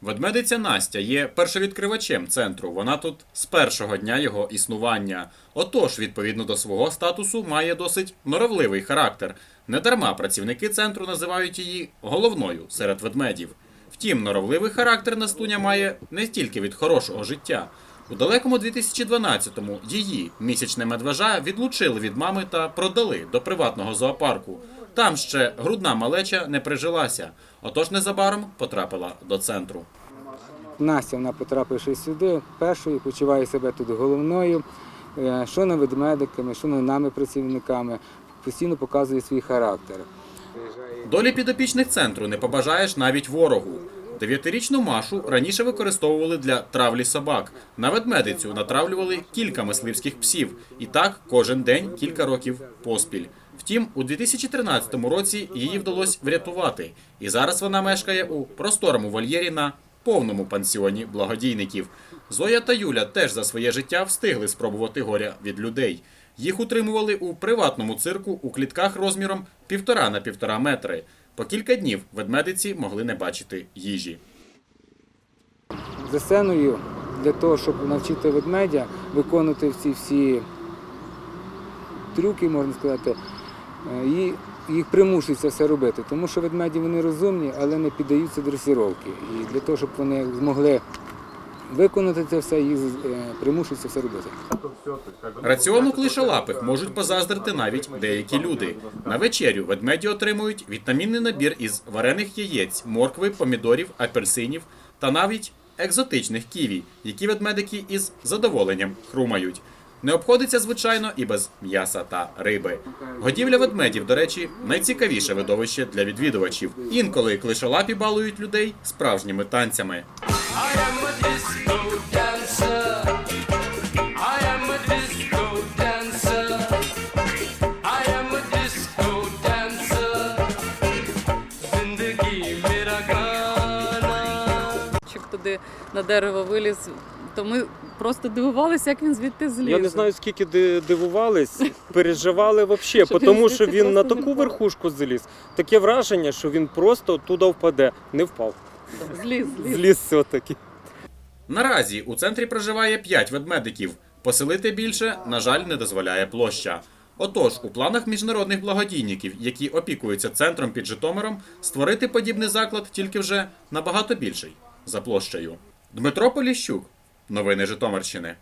Ведмедиця Настя є першовідкривачем центру. Вона тут з першого дня його існування. Отож, відповідно до свого статусу, має досить норовливий характер. Недарма працівники центру називають її головною серед ведмедів. Втім, норовливий характер Настуня має не тільки від хорошого життя. У далекому 2012-му її місячне медвежа відлучили від мами та продали до приватного зоопарку. Там ще грудна малеча не прижилася, отож незабаром потрапила до центру. Настя, вона потрапивши сюди, першою почуває себе тут головною, е, що на ведмедиками, що на нами працівниками, постійно показує свій характер. Долі підопічних центру не побажаєш навіть ворогу. Дев'ятирічну Машу раніше використовували для травлі собак. На ведмедицю натравлювали кілька мисливських псів. І так кожен день кілька років поспіль. Втім, у 2013 році її вдалося врятувати. І зараз вона мешкає у просторому вольєрі на повному пансіоні благодійників. Зоя та Юля теж за своє життя встигли спробувати горя від людей. Їх утримували у приватному цирку у клітках розміром півтора на півтора метри. По кілька днів ведмедиці могли не бачити їжі. За сценою для того, щоб навчити ведмедя виконувати ці всі трюки, можна сказати, і їх примушують це все робити. Тому що ведмеді вони розумні, але не піддаються дресировки. І для того, щоб вони змогли виконати це все, їх е, примушують це все робити. Раціону клишолапих можуть позаздрити навіть деякі люди. На вечерю ведмеді отримують вітамінний набір із варених яєць, моркви, помідорів, апельсинів та навіть екзотичних ківі, які ведмедики із задоволенням хрумають. Не обходиться, звичайно, і без м'яса та риби. Годівля ведмедів, до речі, найцікавіше видовище для відвідувачів. Інколи клишолапі балують людей справжніми танцями. Чик туди на дерево виліз то ми просто дивувалися, як він звідти зліз. Я не знаю, скільки дивувались, переживали взагалі, тому що він на таку верхушку зліз. Таке враження, що він просто туди впаде. Не впав. Зліз, зліз. Зліз все-таки. Наразі у центрі проживає 5 ведмедиків. Поселити більше, на жаль, не дозволяє площа. Отож, у планах міжнародних благодійників, які опікуються центром під Житомиром, створити подібний заклад тільки вже набагато більший за площею. Дмитро Поліщук. Новини Житомирщини.